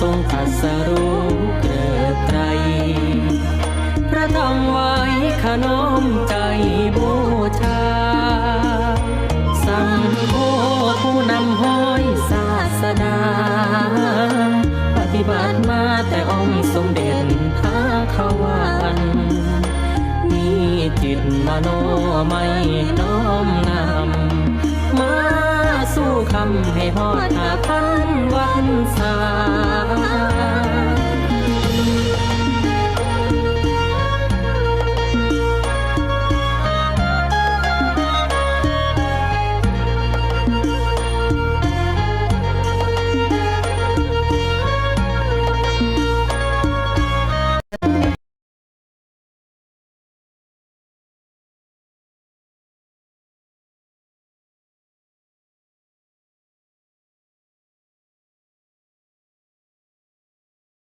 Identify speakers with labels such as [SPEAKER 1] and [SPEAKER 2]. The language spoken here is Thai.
[SPEAKER 1] ทรงทัสรุเกิดไตรพระธรรมไว้ขน้อมใจบูชา สังโฆผู้นำห้อยศาสดา ปฏิบัติมาแต่องค์สมเด็จพระขวันมีจิตมโนไม่น้อมนำมาสู่คำให้หอดหาพันวันสา